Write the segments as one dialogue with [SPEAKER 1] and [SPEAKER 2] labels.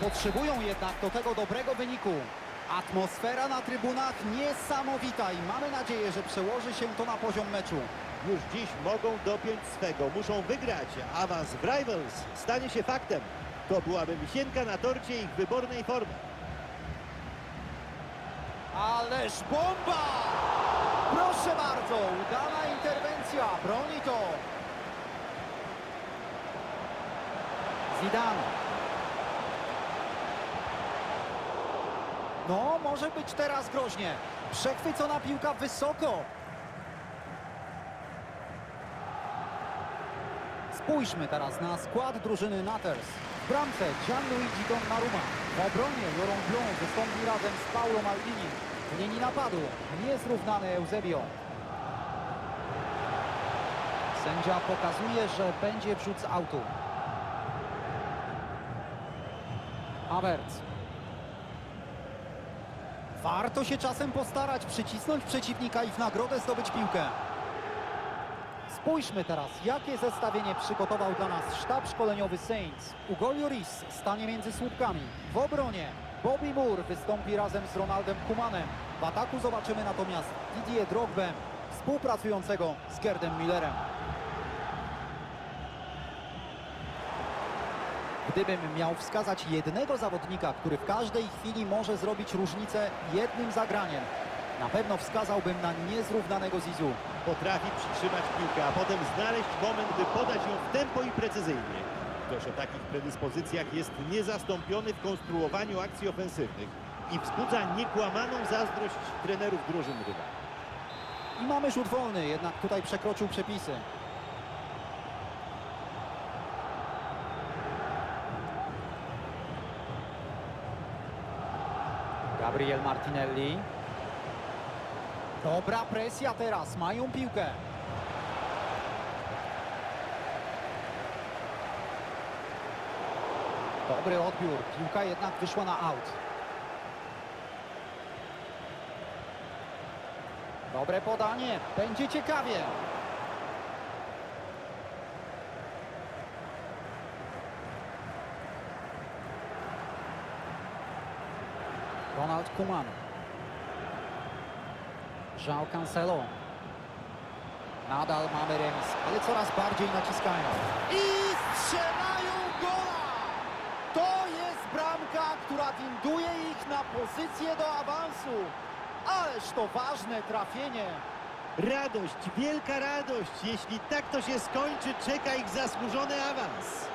[SPEAKER 1] Potrzebują jednak do tego dobrego wyniku. Atmosfera na trybunach niesamowita i mamy nadzieję, że przełoży się to na poziom meczu.
[SPEAKER 2] Już dziś mogą dopiąć swego, muszą wygrać. Awans w Rivals stanie się faktem. To byłaby wisienka na torcie ich wybornej formy.
[SPEAKER 1] Ależ bomba! Proszę bardzo, udana interwencja, broni to. Zidane. No, może być teraz groźnie. Przechwycona piłka wysoko. Spójrzmy teraz na skład drużyny Natters. W bramce Gianluigi Donnarumma. W obronie Laurent Blanc wystąpi razem z Paulo Maldini. W linii napadu niezrównany Eusebio. Sędzia pokazuje, że będzie wrzut z autu. Havertz. Warto się czasem postarać, przycisnąć przeciwnika i w nagrodę zdobyć piłkę. Spójrzmy teraz, jakie zestawienie przygotował dla nas sztab szkoleniowy Saints. Ugo Lloris stanie między słupkami. W obronie Bobby Moore wystąpi razem z Ronaldem Kumanem. W ataku zobaczymy natomiast Didier Drogbę, współpracującego z Gerdem Millerem. Gdybym miał wskazać jednego zawodnika, który w każdej chwili może zrobić różnicę jednym zagraniem, na pewno wskazałbym na niezrównanego Zizu.
[SPEAKER 2] Potrafi przytrzymać piłkę, a potem znaleźć moment, by podać ją w tempo i precyzyjnie. Ktoś o takich predyspozycjach jest niezastąpiony w konstruowaniu akcji ofensywnych i wzbudza niekłamaną zazdrość trenerów drużyn rywali.
[SPEAKER 1] I mamy rzut wolny, jednak tutaj przekroczył przepisy. Gabriel Martinelli. Dobra presja teraz, mają piłkę. Dobry odbiór, piłka jednak wyszła na aut. Dobre podanie, będzie ciekawie. Ronald Koeman. João Cancelo. Nadal mamy remis, ale coraz bardziej naciskają. I strzelają gola! To jest bramka, która winduje ich na pozycję do awansu. Ależ to ważne trafienie.
[SPEAKER 2] Radość, wielka radość. Jeśli tak to się skończy, czeka ich zasłużony awans.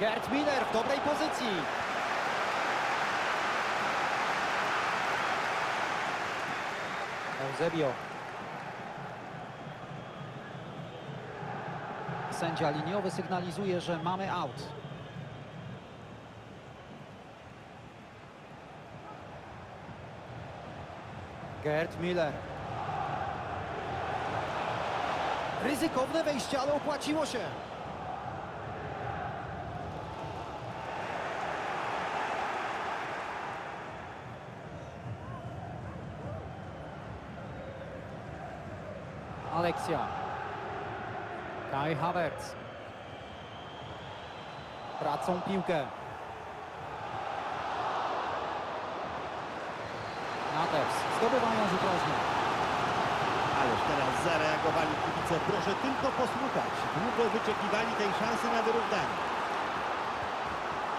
[SPEAKER 1] Gerd Miller w dobrej pozycji. Eusebio. Sędzia liniowy sygnalizuje, że mamy out. Gerd Miller. Ryzykowne wejście, ale opłaciło się. Aleksia. Kai Havertz. Tracą piłkę. Naters. Zdobywają rzut rożny.
[SPEAKER 2] Ależ teraz zareagowali kibice. Proszę tylko posłuchać. Długo wyczekiwali tej szansy na wyrównanie.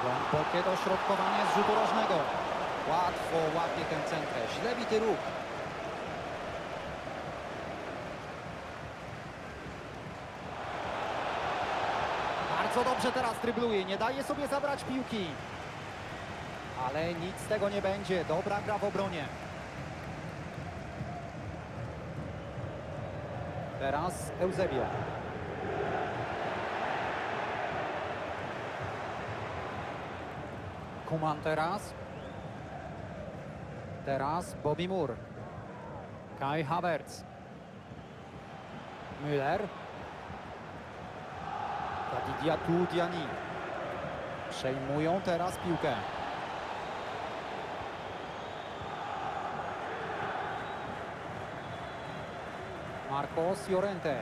[SPEAKER 1] Głębokie dośrodkowanie z rzutu rożnego. Łatwo łapie tę centrę. Źle bity ruch. Bardzo dobrze teraz drybluje. Nie daje sobie zabrać piłki. Ale nic z tego nie będzie. Dobra gra w obronie. Teraz Eusebio. Kuman teraz. Teraz Bobby Moore. Kai Havertz. Müller. Taki Diatu Diani. Przejmują teraz piłkę. Marcos Llorente.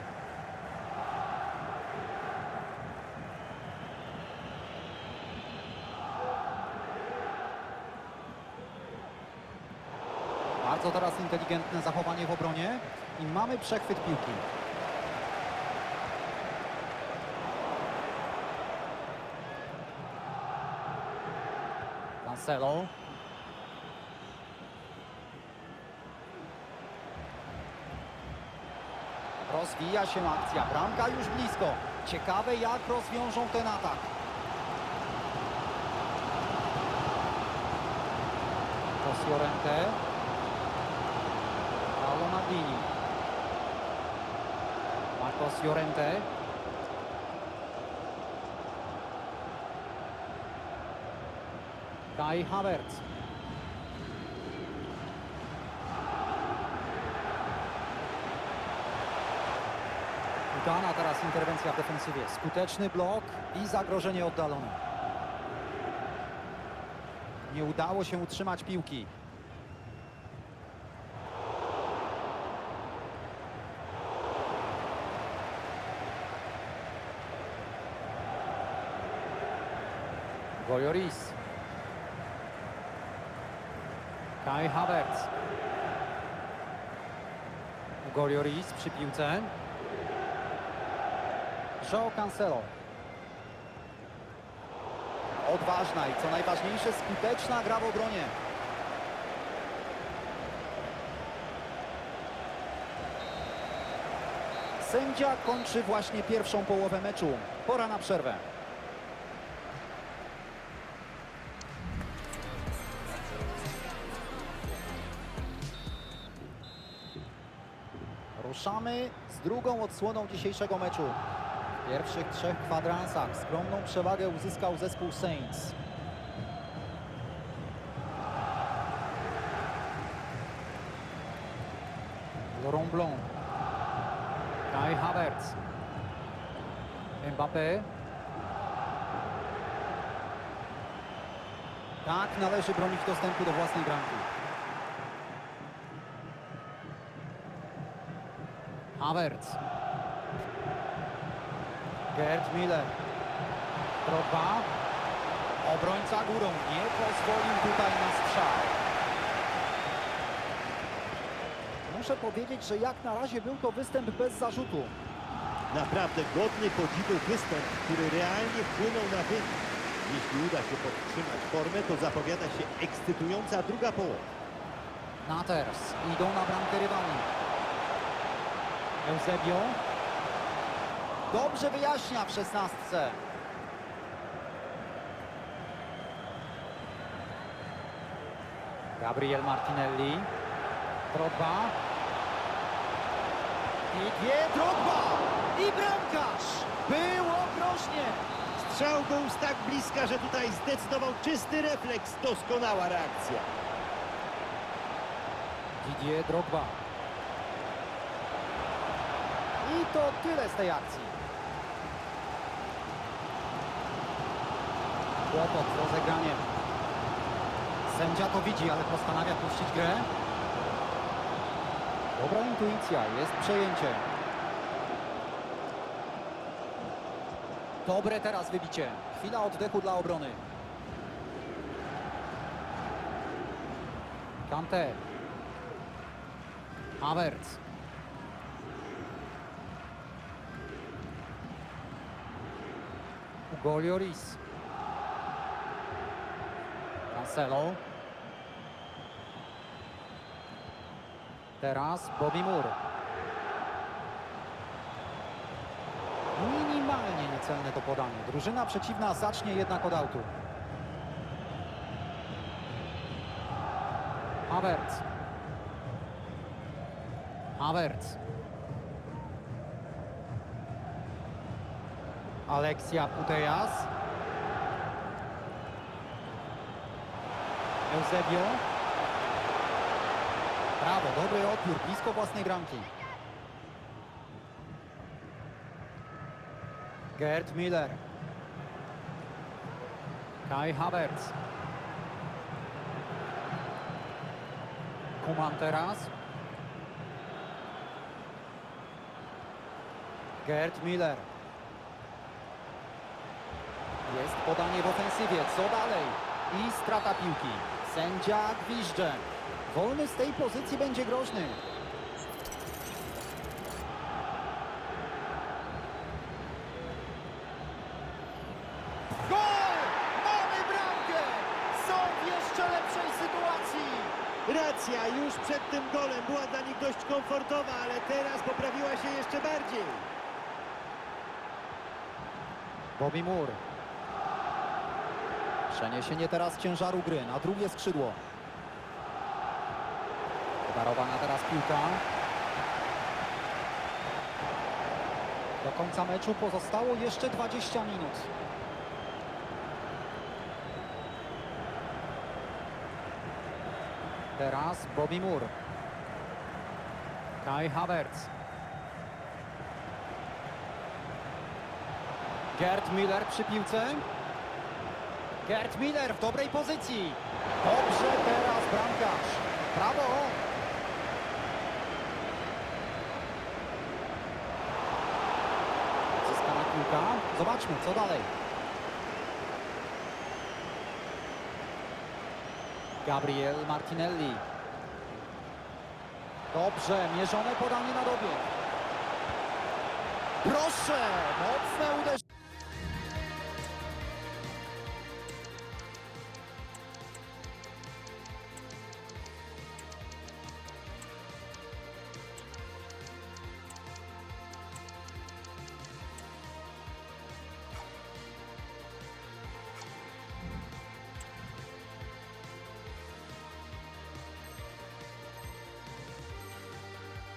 [SPEAKER 1] Bardzo teraz inteligentne zachowanie w obronie i mamy przechwyt piłki. Cancelo. Rozwija się akcja, bramka już blisko. Ciekawe jak rozwiążą ten atak. Rosjorente. Paolo Maldini. Marcos Llorente. Kai Havertz. Udana teraz interwencja w defensywie. Skuteczny blok i zagrożenie oddalone. Nie udało się utrzymać piłki. Gojoris. Kai Havertz. Gojoris przy piłce. João Cancelo. Odważna i co najważniejsze skuteczna gra w obronie. Sędzia kończy właśnie pierwszą połowę meczu. Pora na przerwę. Ruszamy z drugą odsłoną dzisiejszego meczu. W pierwszych trzech kwadransach skromną przewagę uzyskał zespół Saints. Laurent Blanc. Kai Havertz. Mbappé. Tak należy bronić dostępu do własnej bramki. Havertz. Gerd Miller. Drogba. Obrońca górą. Nie pozwolił tutaj na strzał. Muszę powiedzieć, że jak na razie był to występ bez zarzutu.
[SPEAKER 2] Naprawdę godny podziwu występ, który realnie wpłynął na wynik. Jeśli uda się podtrzymać formę, to zapowiada się ekscytująca druga połowa.
[SPEAKER 1] Naters idą na bramkę rywali. Eusebio. Dobrze wyjaśnia w szesnastce. Gabriel Martinelli. Drogba. I dwie Drogba. I bramkarz. Było groźnie.
[SPEAKER 2] Strzał był z tak bliska, że tutaj zdecydował czysty refleks. Doskonała reakcja.
[SPEAKER 1] Didier Drogba. I to tyle z tej akcji. Kłopot z rozegraniem. Sędzia to widzi, ale postanawia puścić grę. Dobra intuicja, jest przejęcie. Dobre teraz wybicie. Chwila oddechu dla obrony. Kante. Havertz. Hugo Lloris. Cancelo. Teraz Bobby Moore. Minimalnie niecelne to podanie. Drużyna przeciwna zacznie jednak od autu. Havertz. Havertz. Alexia Putejas. Eusebio. Brawo, dobry odbiór, blisko własnej bramki. Gerd Miller. Kai Havertz. Kuman teraz. Gerd Miller. Jest podanie w ofensywie. Co dalej? I strata piłki. Sędzia gwizdże. Wolny z tej pozycji będzie groźny. Gol! Mamy bramkę! Są w jeszcze lepszej sytuacji.
[SPEAKER 2] Racja, już przed tym golem była dla nich dość komfortowa, ale teraz poprawiła się jeszcze bardziej.
[SPEAKER 1] Bobby Moore. Przeniesienie teraz ciężaru gry na drugie skrzydło. Darowana teraz piłka. Do końca meczu pozostało jeszcze 20 minut. Teraz Bobby Moore. Kai Havertz. Gerd Miller przy piłce. Gerd Miller w dobrej pozycji. Dobrze teraz bramkarz. Brawo! Zyskana piłka. Zobaczmy, co dalej. Gabriel Martinelli. Dobrze, mierzone podanie na dobieg. Proszę, mocne uderzenie.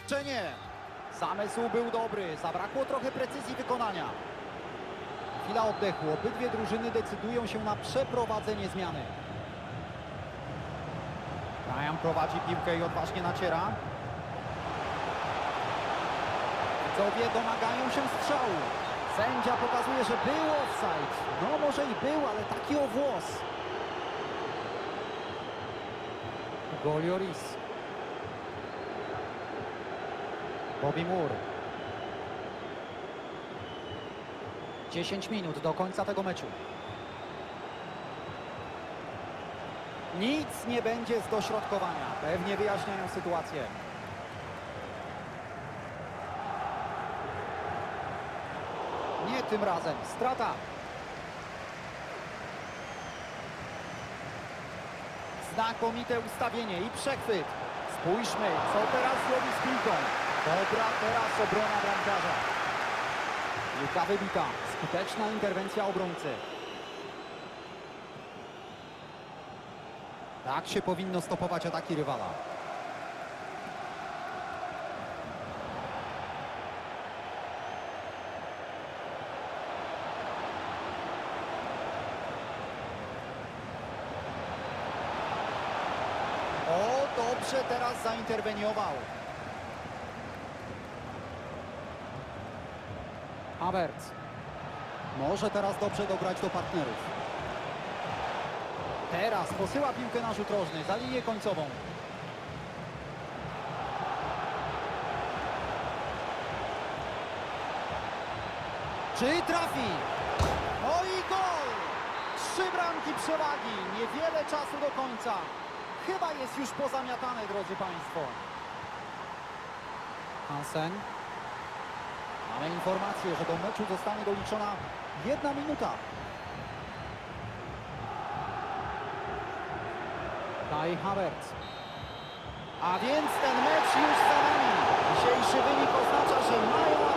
[SPEAKER 1] Czy Zamysł był dobry, zabrakło trochę precyzji wykonania. Chwila oddechu, obydwie drużyny decydują się na przeprowadzenie zmiany. Ryan prowadzi piłkę i odważnie naciera. Widzowie domagają się strzału. Sędzia pokazuje, że był offside. No może i był, ale taki o włos. Gol Lloris. Bobby Moore. 10 minut do końca tego meczu. Nic nie będzie z dośrodkowania. Pewnie wyjaśniają sytuację. Nie tym razem. Strata. Znakomite ustawienie i przechwyt. Spójrzmy, co teraz zrobi z piłką. Dobra teraz obrona bramkarza. Piłka wybita. Skuteczna interwencja obrońcy. Tak się powinno stopować ataki rywala. O, dobrze teraz zainterweniował. Havertz. Może teraz dobrze dograć do partnerów. Teraz posyła piłkę na rzut rożny za linię końcową. Czy trafi? No i gol! Trzy bramki przewagi. Niewiele czasu do końca. Chyba jest już pozamiatane, drodzy Państwo. Hansen. Mamy informację, że do meczu zostanie doliczona jedna minuta. Kai Havertz. A więc ten mecz już za nami. Dzisiejszy wynik oznacza, że mają